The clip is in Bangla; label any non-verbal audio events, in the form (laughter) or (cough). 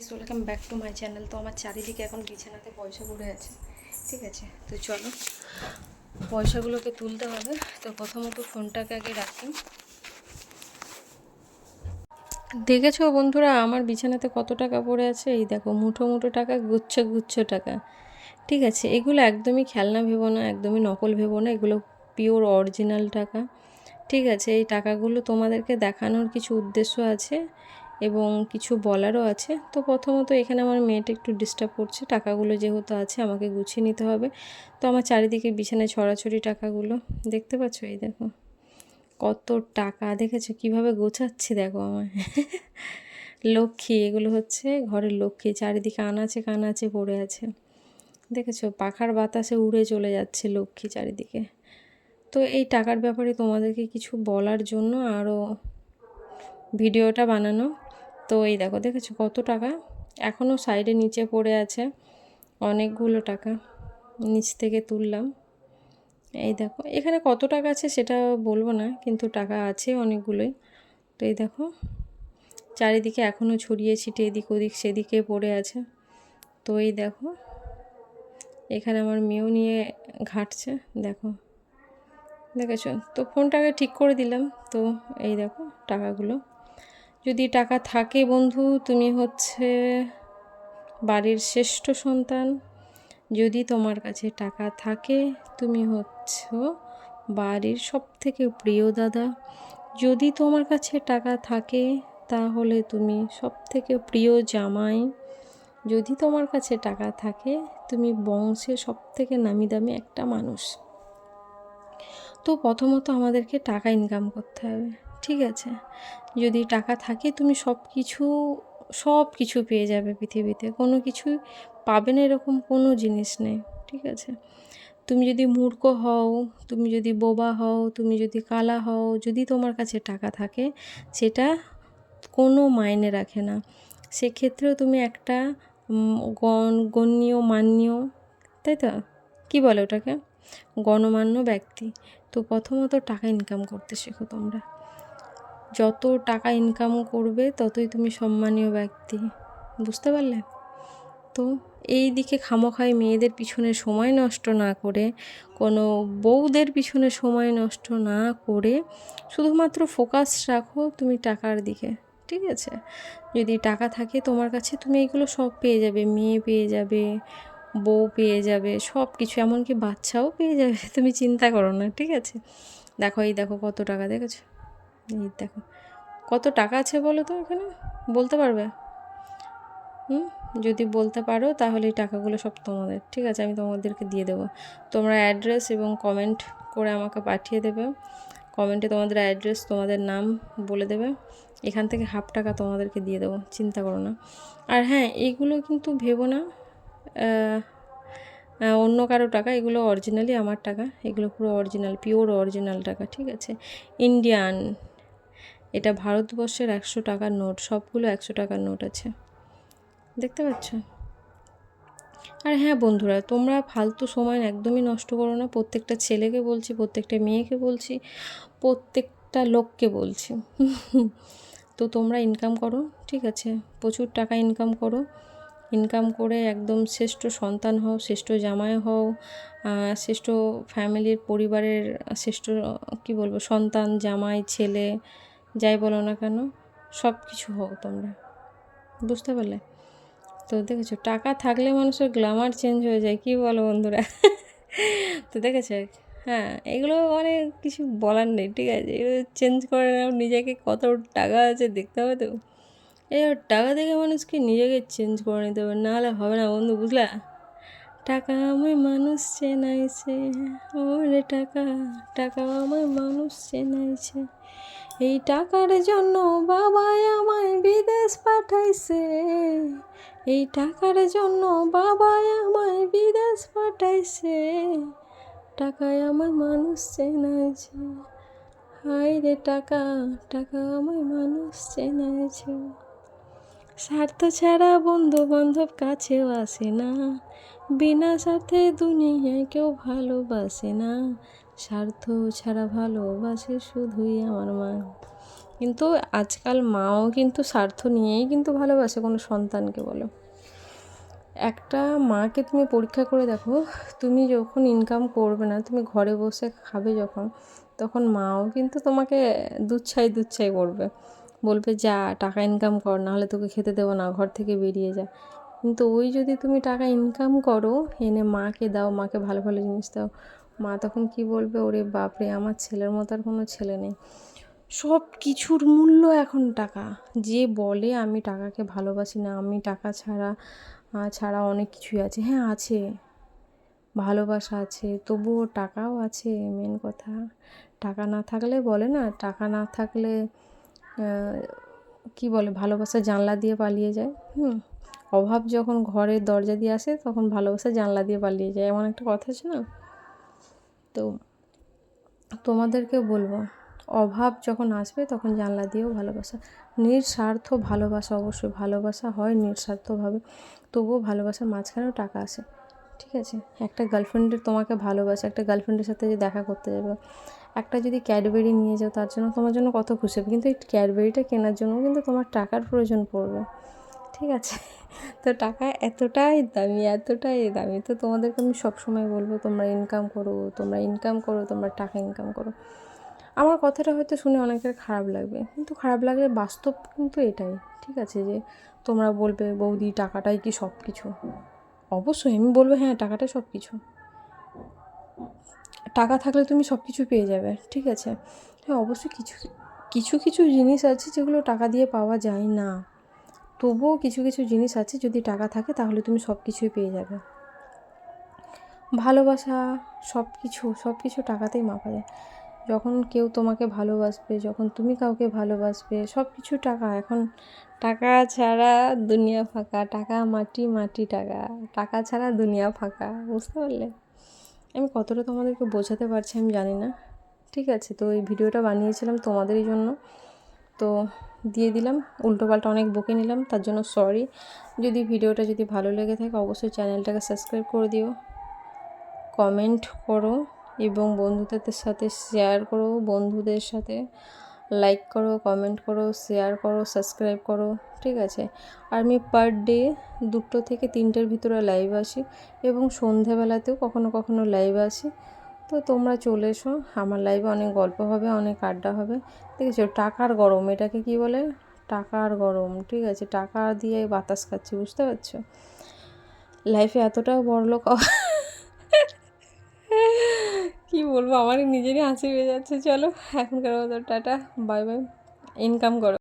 Welcome back to my channel তো আমার চারিদিকে এখন বিছানাতে পয়সা পড়ে আছে। ঠিক আছে? তো চলো। পয়সাগুলোকে তুলতে হবে। তো প্রথমত ফোনটাকে আগে রাখি। দেখেছ বন্ধুরা, আমার বিছানাতে কত টাকা পড়ে আছে? এই দেখো, মুঠো মুঠো টাকা, গুচ্ছ গুচ্ছ টাকা। ঠিক আছে? এগুলো একদমই খেলনা ভেবো না, একদমই নকল ভেবো না, এগুলো পিওর অরিজিনাল টাকা। ঠিক আছে? এই টাকাগুলো তোমাদেরকে দেখানোর কিছু উদ্দেশ্য আছে। এবং কিছু বলারও আছে। তো প্রথমত এখানে আমার মেয়েটা একটু ডিস্টার্ব করছে। টাকাগুলো যেহেতু আছে, আমাকে গুছিয়ে নিতে হবে। তো আমার চারিদিকে বিছানায় ছড়াছড়ি টাকাগুলো। দেখতে পাচ্ছ? এই দেখো। কত টাকা। দেখেছ? কীভাবে গোছাচ্ছি দেখো আমায়। (laughs) লক্ষ্মী, এগুলো হচ্ছে ঘরের লক্ষ্মী। চারিদিকে আনাচে কানাচে পড়ে আছে। দেখেছ? পাখার বাতাসে উড়ে চলে যাচ্ছে লক্ষ্মী চারিদিকে। তো এই টাকার ব্যাপারে তোমাদেরকে কিছু বলার জন্য আরও ভিডিওটা বানানো। তো এই দেখো দেখেছ কত টাকা? এখনও সাইডে নিচে পড়ে আছে অনেকগুলো টাকা। নিচ থেকে তুললাম। এই দেখো, এখানে কত টাকা আছে সেটা বলব না, কিন্তু টাকা আছে অনেকগুলোই। তো এই দেখো, চারিদিকে এখনও ছড়িয়ে ছিটে এদিক ওদিক সেদিকে পড়ে আছে। তো এই দেখো, এখানে আমার মেয়েও নিয়ে ঘাটছে, দেখো। দেখেছ? তো ফোনটাকে ঠিক করে দিলাম। তো এই দেখো, টাকাগুলো যদি টাকা থাকে বন্ধু, তুমি হচ্ছে বাড়ির শ্রেষ্ঠ সন্তান। যদি তোমার কাছে টাকা থাকে, তুমি হচ্ছ বাড়ির সব থেকে প্রিয় দাদা। যদি তোমার কাছে টাকা থাকে, তাহলে তুমি সব থেকে প্রিয় জামাই। যদি তোমার কাছে টাকা থাকে, তুমি বংশে সব থেকে নামি দামি একটা মানুষ। তো প্রথমত আমাদেরকে টাকা ইনকাম করতে হবে। ঠিক আছে। যদি টাকা থাকে তুমি সব কিছু সব কিছু পেয়ে যাবে পৃথিবীতে। কোনো কিছুই পাবে না এরকম কোনো জিনিস নেই, ঠিক আছে। তুমি যদি মূর্খ হও, তুমি যদি বোবা হও, তুমি যদি কালা হও, যদি তোমার কাছে টাকা থাকে, সেটা কোনো মাইনে রাখে না। সেক্ষেত্রেও তুমি একটা গণ, গণ্য, মান্য, তাই তো? কী বলে ওটাকে? গণমান্য ব্যক্তি। তো প্রথমত টাকা ইনকাম করতে শেখো তোমরা। যত টাকা ইনকাম করবে, ততই তুমি সম্মানীয় ব্যক্তি। বুঝতে পারলে? তো এই দিকে খামোখাই মেয়েদের পিছনে সময় নষ্ট না করে, কোনো বউদের পিছনে সময় নষ্ট না করে শুধুমাত্র ফোকাস রাখো তুমি টাকার দিকে, ঠিক আছে? যদি টাকা থাকে তোমার কাছে তুমি এইগুলো সব পেয়ে যাবে, মেয়ে পেয়ে যাবে, বউ পেয়ে যাবে, সব কিছু। এমনকি বাচ্চাও পেয়ে যাবে, তুমি চিন্তা করো না, ঠিক আছে? দেখো, এই দেখো কত টাকা, দেখেছ? এই দেখো, কত টাকা আছে বলো তো এখানে বলতে পারবে? হুম, যদি বলতে পারো তাহলে এই টাকাগুলো সব তোমাদের, ঠিক আছে? আমি তোমাদেরকে দিয়ে দেবো। তোমরা অ্যাড্রেস এবং কমেন্ট করে আমাকে পাঠিয়ে দেবে। কমেন্টে তোমাদের অ্যাড্রেস তোমাদের নাম বলে দেবে। এখান থেকে হাফ টাকা তোমাদেরকে দিয়ে দেবো, চিন্তা করো না। আর হ্যাঁ এইগুলো কিন্তু ভেবো না। অন্য কারও টাকা, এগুলো অরিজিনালি আমার টাকা। এগুলো পুরো অরিজিনাল পিওর অরিজিনাল টাকা, ঠিক আছে? ইন্ডিয়ান এটা ভারতবর্ষের একশো টাকার নোট, সবগুলো একশো টাকার নোট আছে। দেখতে পাচ্ছ? আর হ্যাঁ বন্ধুরা, তোমরা ফালতু সময় একদমই নষ্ট করো না। প্রত্যেকটা ছেলেকে বলছি, প্রত্যেকটা মেয়েকে বলছি, প্রত্যেকটা লোককে বলছি। তো তোমরা ইনকাম করো, ঠিক আছে? প্রচুর টাকা ইনকাম করো। ইনকাম করে একদম শ্রেষ্ঠ সন্তান হও, শ্রেষ্ঠ জামাই হও শ্রেষ্ঠ ফ্যামিলির পরিবারের, শ্রেষ্ঠ, কি বলব, সন্তান, জামাই, ছেলে যাই বলো না কেন সব কিছু হও তোমরা। বুঝতে পারলে? তো দেখেছ, টাকা থাকলে মানুষের গ্ল্যামার চেঞ্জ হয়ে যায়, কি বলো বন্ধুরা? তো দেখেছ? হ্যাঁ এগুলো মানে কিছু বলার নেই, ঠিক আছে? এগুলো চেঞ্জ করে নাও, নিজেকে কত টাকা আছে দেখতে হবে তো। এই টাকা দেখে মানুষকে নিজেকে চেঞ্জ করে নিতে হবে নাহলে হবে না বন্ধু, বুঝলা? টাকা আমায় মানুষ চেনাইছে ওরে টাকা টাকা আমায় মানুষ চেনাইছে। এই টাকার জন্য বাবাই আমায় বিদেশ পাঠাইছে। এই টাকার জন্য বাবাই আমায় বিদেশ পাঠাইছে। টাকায় আমার মানুষ চেনাইছে। হাই রে টাকা টাকা আমায় মানুষ চেনাইছে। স্বার্থ ছাড়া বন্ধু বান্ধব কাছেও আসে না। বিনা স্বার্থে দুনিয়ায় কেউ ভালোবাসে না। স্বার্থ ছাড়া ভালোবাসে শুধুই আমার মা। কিন্তু আজকাল মাও কিন্তু স্বার্থ নিয়েই কিন্তু ভালোবাসে, কোনো সন্তানকে বলো। একটা মাকে তুমি পরীক্ষা করে দেখো, তুমি যখন ইনকাম করবে না, তুমি ঘরে বসে খাবে যখন, তখন মাও কিন্তু তোমাকে দুচ্ছাই দুচ্ছাই করবে বলবে, যা, টাকা ইনকাম কর, নাহলে তোকে খেতে দেবো না, ঘর থেকে বেরিয়ে যা। কিন্তু ওই যদি তুমি টাকা ইনকাম করো, এনে মাকে দাও, মাকে ভালো ভালো জিনিস দাও মা তখন কি বলবে? ওরে বাপরে, আমার ছেলের মতো আর কোনো ছেলে নেই। সব কিছুর মূল্য এখন টাকা। যে বলে, আমি টাকাকে ভালোবাসি না, আমি টাকা ছাড়া ছাড়া অনেক কিছুই আছে। হ্যাঁ আছে। ভালোবাসা আছে, তবুও টাকাও আছে মেন কথা। টাকা না থাকলে বলে না, টাকা না থাকলে কি বলে, ভালোবাসা জানলা দিয়ে পালিয়ে যায়। হুম, অভাব যখন ঘরের দরজা দিয়ে আসে, তখন ভালোবাসা জানলা দিয়ে পালিয়ে যায়। এমন একটা কথা আছে না? তো তোমাদেরকে বলব, অভাব যখন আসবে তখন জানলা দিয়েও ভালোবাসা। নিঃস্বার্থ ভালোবাসা অবশ্যই, ভালোবাসা হয় নিঃস্বার্থভাবে, তবুও ভালোবাসার মাঝখানেও টাকা আসে ঠিক আছে? একটা গার্লফ্রেন্ডের তোমাকে ভালোবাসে, একটা গার্লফ্রেন্ডের সাথে যে দেখা করতে যাবে, একটা যদি ক্যাডবেরি নিয়ে যাও তার জন্য তোমার জন্য কত খুশি হবে, কিন্তু এই ক্যাডবেরিটা কেনার জন্য কিন্তু তোমার টাকার প্রয়োজন পড়বে। ঠিক আছে। (laughs) তো টাকা এতটাই দামি এতটাই দামি। তো তোমাদেরকে আমি সবসময় বলব, তোমরা ইনকাম করো, তোমরা ইনকাম করো, তোমরা টাকা ইনকাম করো। আমার কথাটা হয়তো শুনে অনেকের খারাপ লাগবে, কিন্তু খারাপ লাগলে বাস্তব কিন্তু এটাই, ঠিক আছে যে তোমরা বলবে, বৌদি, টাকাটাই কি সব কিছু অবশ্যই আমি বলব হ্যাঁ টাকাটাই সব কিছু টাকা থাকলে তুমি সব কিছু পেয়ে যাবে, ঠিক আছে? হ্যাঁ অবশ্যই কিছু কিছু কিছু জিনিস আছে যেগুলো টাকা দিয়ে পাওয়া যায় না। তবুও কিছু কিছু জিনিস আছে যদি টাকা থাকে তাহলে তুমি সব কিছুই পেয়ে যাবে। ভালোবাসা সব কিছু সব কিছু টাকাতেই মাপা যায়। যখন কেউ তোমাকে ভালোবাসবে, যখন তুমি কাউকে ভালোবাসবে সব কিছু টাকা। এখন টাকা ছাড়া দুনিয়া ফাঁকা, টাকা মাটি মাটি টাকা। টাকা ছাড়া দুনিয়া ফাঁকা, বুঝতে পারলে? আমি কতটা তোমাদেরকে বোঝাতে পারছি আমি জানি না। ঠিক আছে, তো এই ভিডিওটা বানিয়েছিলাম তোমাদেরই জন্য। তো দিয়ে দিলাম। উল্টোপাল্টা অনেক বকে নিলাম, তার জন্য সরি যদি ভিডিওটা যদি ভালো লেগে থাকে, অবশ্যই চ্যানেলটাকে সাবস্ক্রাইব করে দিও। কমেন্ট করো এবং বন্ধুদের সাথে শেয়ার করো, বন্ধুদের সাথে লাইক করো কমেন্ট করো শেয়ার করো সাবস্ক্রাইব করো, ঠিক আছে? আর আমি পার ডে দুটো থেকে তিনটের ভিতরে লাইভ আসি এবং সন্ধেবেলাতেও কখনো কখনো লাইভ আসি। তো তোমরা চলে এসো। আমার লাইভে অনেক গল্প হবে, অনেক আড্ডা হবে। আছে টাকার গরম, এটাকে কি বলে? টাকার গরম, ঠিক আছে? টাকা দিয়ে বাতাস খাচ্ছি, বুঝতে পারছ? লাইফে এতটাও বড়লোক (laughs) কি বলব? আমারই নিজেরই হাসি পেয়ে যাচ্ছে চলো, এখনকার টাটা বাই বাই ইনকাম করো।